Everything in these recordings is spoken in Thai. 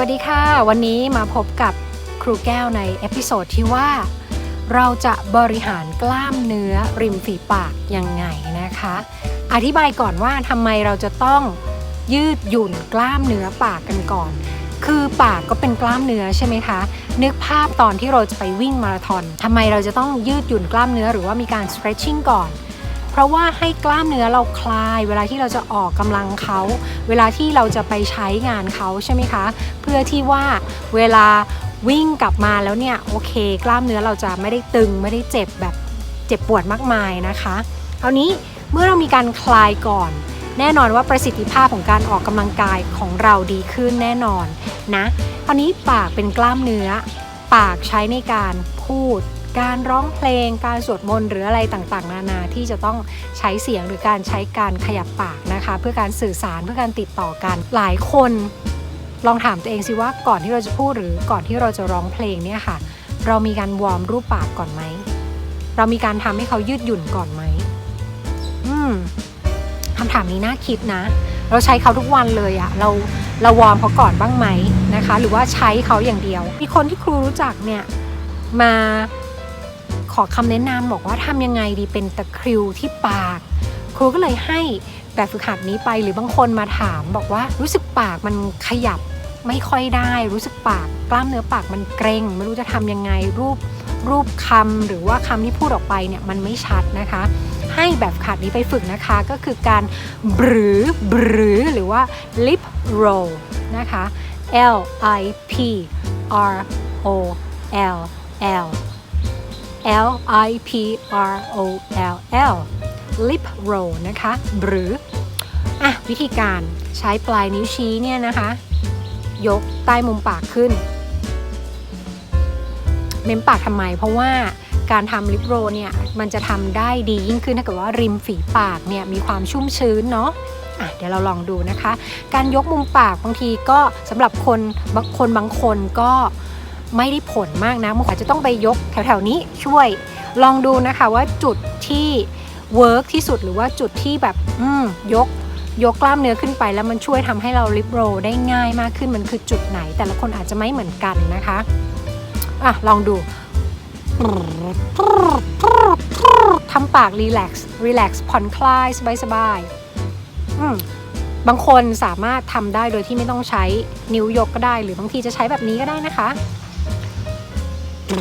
วัสดีค่ะ วันนี้มาพบกับครูแก้วในเอพิโซดที่ว่า เราจะบริหารกล้ามเนื้อริมฝีปากยังไงนะคะ อธิบายก่อนว่าทำไมเราจะต้องยืดหยุ่นกล้ามเนื้อปากกันก่อน คือปากก็เป็นกล้ามเนื้อใช่ไหมคะ นึกภาพตอนที่เราจะไปวิ่งมาราธอนทำไมเราจะต้องยืดหยุ่นกล้ามเนื้อหรือว่ามีการ stretching ก่อน เพราะว่าให้กล้ามเนื้อเราคลาย เวลาที่เราจะออกกำลังเขา เวลาที่เราจะไปใช้งานเขาใช่ไหมคะ เพื่อที่ว่าเวลาวิ่งกลับมาแล้วเนี่ยโอเค กล้ามเนื้อเราจะไม่ได้ตึงไม่ได้เจ็บแบบเจ็บปวดมากมายนะคะคราวนี้เมื่อเรามีการคลายก่อน แน่นอนว่าประสิทธิภาพของการออกกำลังกายของเราดีขึ้นแน่นอนนะคราวนี้ปากเป็นกล้ามเนื้อ ปากใช้ในการพูด การร้องเพลง การสวดมนต์หรืออะไรต่างๆ นานาที่จะต้องใช้เสียงหรือการใช้การขยับปากนะคะ เพื่อการสื่อสารเพื่อการติดต่อกันหลายคนลองถามตัวเองสิว่าก่อนที่เราจะพูดหรือก่อนที่เราจะร้องเพลงเนี่ยค่ะ เรามีการวอร์มรูปปากก่อนไหม เรามีการทำให้เขายืดหยุ่นก่อนไหมอืมคำถามนี้น่าคิดนะ เราใช้เขาทุกวันเลยอะเราเราวอร์มเขาก่อนบ้างไหมนะคะ หรือว่าใช้เขาอย่างเดียว มีคนที่ครูรู้จักเนี่ยมา ขอคำแนะนำบอกว่าทำยังไงดีเป็นตะคริวที่ปาก ครูก็เลยให้แบบฝึกหัดนี้ไปหรือบางคนมาถามบอกว่ารู้สึกปากมันขยับไม่ค่อยได้ รู้สึกปากกล้ามเนื้อปากมันเกร็ง ไม่รู้จะทำยังไงรูปรูปคำหรือว่าคำที่พูดออกไปเนี่ยมันไม่ชัดนะคะ ให้แบบฝึกหัดนี้ไปฝึกนะคะก็คือการบรือบรือหรือว่า lip roll นะคะ L I P R O L L L I P R O L L lip roll นะคะ หรืออะวิธีการใช้ปลายนิ้วชี้เนี่ยนะคะ ยกใต้มุมปากขึ้น เม้มปากทำไม เพราะว่าการทำลิปโรเนี่ย มันจะทำได้ดียิ่งขึ้นถ้าเกิดว่าริมฝีปากเนี่ย มีความชุ่มชื้นเนาะอะเดี๋ยวเราลองดูนะคะ การยกมุมปากบางทีก็สำหรับคนบางคนบางคนก็ ไม่ได้ผลมากนะมันอาจจะต้องไปยกแถวๆนี้ช่วย ลองดูนะคะว่าจุดที่เวิร์กที่สุดหรือว่าจุดที่แบบอืมยกยกกล้ามเนื้อขึ้นไปแล้วมันช่วยทำให้เราลิปโรได้ง่ายมากขึ้นมันคือจุดไหน แต่ละคนอาจจะไม่เหมือนกันนะคะอะลองดูทำปากรีแลกซ์รีแลกซ์ผ่อนคลายสบายๆอืมบางคนสามารถทำได้โดยที่ไม่ต้องใช้นิ้วยกก็ได้ หรือบางทีจะใช้แบบนี้ก็ได้นะคะ โปร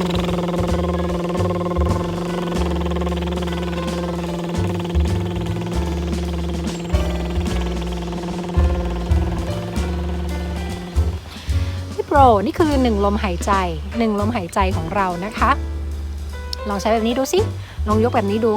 นี่คือหนึ่งลมหายใจหนึ่งลมหายใจของเรานะคะ ลองใช้แบบนี้ดูสิ ลองยกแบบนี้ดู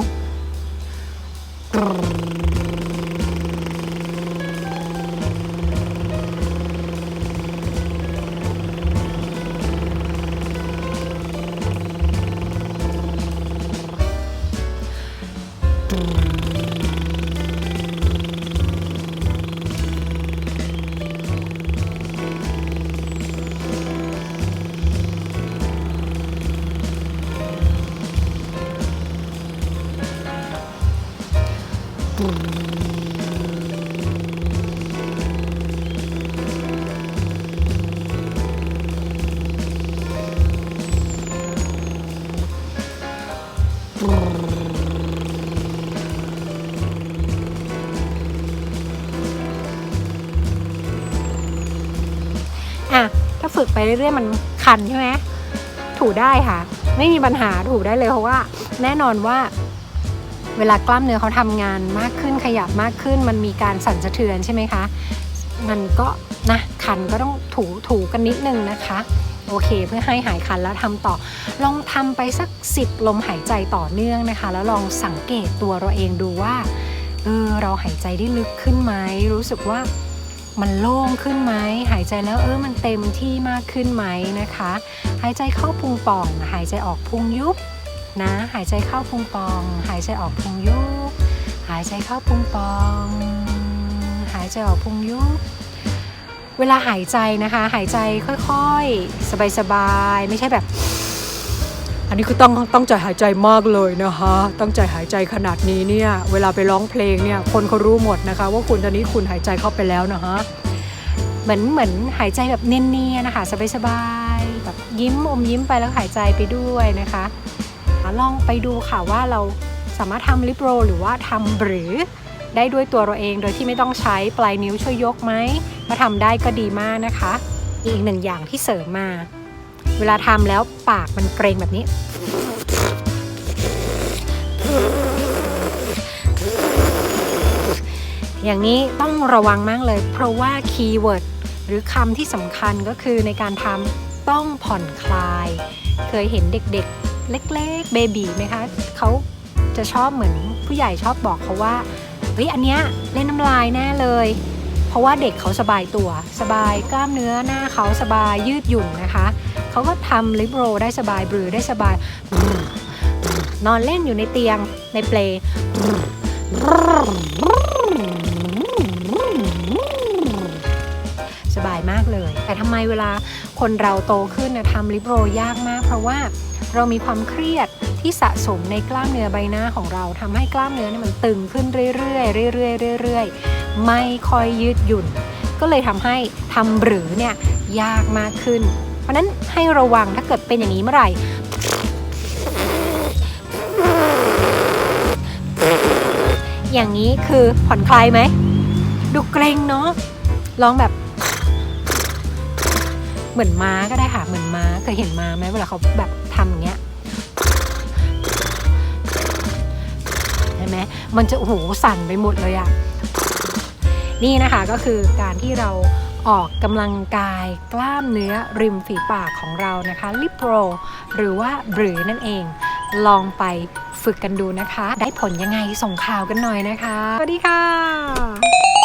อะถ้าฝึกไปเรื่อยๆมันคันใช่ไหมถูได้ค่ะ ไม่มีปัญหาถูได้เลยเพราะว่า แน่นอนว่า เวลากล้ามเนื้อเขาทำงานมากขึ้นขยับมากขึ้น มันมีการสั่นสะเทือนใช่ไหมคะ มันก็นะคันก็ต้องถูถูกันนิดนึงนะคะโอเค เพื่อให้หายคันแล้วทำต่อ ลองทำไปสักสิบลมหายใจต่อเนื่องนะคะ แล้วลองสังเกตตัวเราเองดูว่าเออเราหายใจได้ลึกขึ้นไหมรู้สึกว่า มันโล่งขึ้นไหมหายใจแล้วเออมันเต็มที่มากขึ้นไหมนะคะ หายใจเข้าพุงป่อง หายใจออกพุงยุบนะ หายใจเข้าพุงป่อง หายใจออกพุงยุบหายใจเข้าพุงป่อง หายใจออกพุงยุบเวลาหายใจนะคะ หายใจค่อยๆ สบายๆ ไม่ใช่แบบ อันนี้คือต้องต้องใจหายใจมากเลยนะคะ ต้องใจหายใจขนาดนี้เนี่ยเวลาไปร้องเพลงเนี่ยคนเขารู้หมดนะคะ ว่าคุณตอนนี้คุณหายใจเข้าไปแล้วนะคะเหมือนเหมือนหายใจแบบเนียนๆนะคะสบายๆแบบยิ้มอมยิ้มไปแล้วหายใจไปด้วยนะคะลองไปดูค่ะว่าเราสามารถทำลิปโรหรือว่าทำหรือได้ด้วยตัวเราเองโดยที่ไม่ต้องใช้ปลายนิ้วช่วยยกไหมถ้าทำได้ก็ดีมากนะคะ อีกหนึ่งอย่างที่เสริมมา เวลาทำแล้วปากมันเกรงแบบนี้ อย่างนี้ต้องระวังมากเลย เพราะว่าคีย์เวิร์ดหรือคำที่สำคัญก็คือในการทำต้องผ่อนคลาย เคยเห็นเด็กๆ เล็กๆ เบบีไหมคะเขาจะชอบเหมือนผู้ใหญ่ชอบบอกเขาว่าเฮ้ยอันเนี้ยเล่นน้ำลายแน่เลย เพราะว่าเด็กเขาสบายตัว สบายกล้ามเนื้อหน้าเขาสบายยืดหยุ่นนะคะ เขาก็ทำลิปโรได้สบายบรือได้สบาย นอนเล่นอยู่ในเตียงในเปลสบายมากเลย แต่ทำไมเวลาคนเราโตขึ้นนะทำลิปโรยากมาก เพราะว่าเรามีความเครียดที่สะสมในกล้ามเนื้อใบหน้าของเราทำให้กล้ามเนื้อเนี่ยมันตึงขึ้นเรื่อยๆเรื่อยๆเรื่อยๆไม่ค่อยยืดหยุ่น ก็เลยทำให้ทำหรือเนี่ยยากมากขึ้น ราะนั้นให้ระวังถ้าเกิดเป็นอย่างนี้เมื่อไหร่ อย่างนี้คือผ่อนคลายไหม ดูเกรงเนาะลองแบบเหมือนม้าก็ได้ค่ะ เหมือนม้าเคยเห็นม้าไหมเวลาเขาแบบทำอย่างเงี้ยเห็นไหมมันจะโอ้โหสั่นไปหมดเลยอะนี่นะคะก็คือการที่เรา ออกกำลังกายกล้ามเนื้อริมฝีปากของเรานะคะ ลิปโรหรือว่าบรือนั่นเอง ลองไปฝึกกันดูนะคะ ได้ผลยังไงส่งข่าวกันหน่อยนะคะ สวัสดีค่ะ